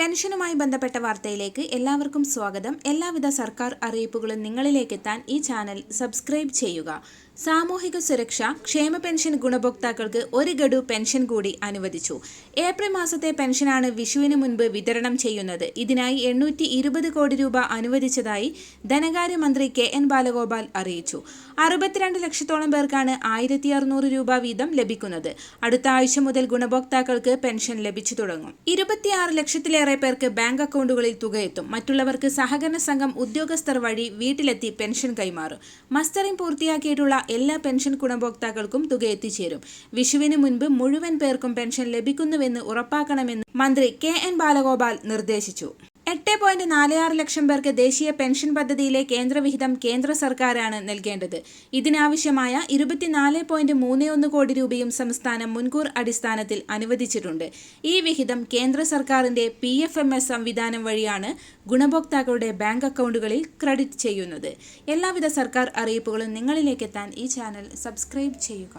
പെൻഷനുമായി ബന്ധപ്പെട്ട വാർത്തയിലേക്ക് എല്ലാവർക്കും സ്വാഗതം. എല്ലാവിധ സർക്കാർ അറിയിപ്പുകളും നിങ്ങളിലേക്ക് എത്താൻ ഈ ചാനൽ സബ്സ്ക്രൈബ് ചെയ്യുക. സാമൂഹിക സുരക്ഷ ക്ഷേമ പെൻഷൻ ഗുണഭോക്താക്കൾക്ക് ഒരു ഗഡു പെൻഷൻ കൂടി അനുവദിച്ചു. ഏപ്രിൽ മാസത്തെ പെൻഷനാണ് വിഷുവിന് മുൻപ് വിതരണം ചെയ്യുന്നത്. ഇതിനായി എണ്ണൂറ്റി കോടി രൂപ അനുവദിച്ചതായി ധനകാര്യമന്ത്രി കെ എൻ ബാലഗോപാൽ അറിയിച്ചു. അറുപത്തിരണ്ട് ലക്ഷത്തോളം പേർക്കാണ് ആയിരത്തി അറുന്നൂറ് രൂപ വീതം ലഭിക്കുന്നത്. അടുത്ത ആഴ്ച മുതൽ ഗുണഭോക്താക്കൾക്ക് പെൻഷൻ ലഭിച്ചു തുടങ്ങും. ഇരുപത്തിയാറ് ലക്ഷത്തിലേറെ പേർക്ക് ബാങ്ക് അക്കൗണ്ടുകളിൽ തുകയെത്തും. മറ്റുള്ളവർക്ക് സഹകരണ സംഘം ഉദ്യോഗസ്ഥർ വഴി വീട്ടിലെത്തി പെൻഷൻ കൈമാറും. മസ്റ്ററിംഗ് പൂർത്തിയാക്കിയിട്ടുള്ള എല്ലാ പെൻഷൻ ഗുണഭോക്താക്കൾക്കും തുക എത്തിച്ചേരും വിഷുവിന് മുൻപ് മുഴുവൻ പേർക്കും പെൻഷൻ ലഭിക്കുന്നുവെന്ന് ഉറപ്പാക്കണമെന്ന് മന്ത്രി കെ എൻ ബാലഗോപാൽ നിർദ്ദേശിച്ചു. എട്ട് പോയിന്റ് നാല് ആറ് ലക്ഷം പേർക്ക് ദേശീയ പെൻഷൻ പദ്ധതിയിലെ കേന്ദ്രവിഹിതം കേന്ദ്ര സർക്കാരാണ് നൽകേണ്ടത്. ഇതിനാവശ്യമായ ഇരുപത്തിനാല് പോയിന്റ് മൂന്ന് ഒന്ന് കോടി രൂപയും സംസ്ഥാനം മുൻകൂർ അടിസ്ഥാനത്തിൽ അനുവദിച്ചിട്ടുണ്ട്. ഈ വിഹിതം കേന്ദ്ര സർക്കാരിന്റെ പി എഫ് എം എസ് സംവിധാനം വഴിയാണ് ഗുണഭോക്താക്കളുടെ ബാങ്ക് അക്കൗണ്ടുകളിൽ ക്രെഡിറ്റ് ചെയ്യുന്നത്. എല്ലാവിധ സർക്കാർ അറിയിപ്പുകളും നിങ്ങളിലേക്ക് എത്താൻ ഈ ചാനൽ സബ്സ്ക്രൈബ് ചെയ്യുക.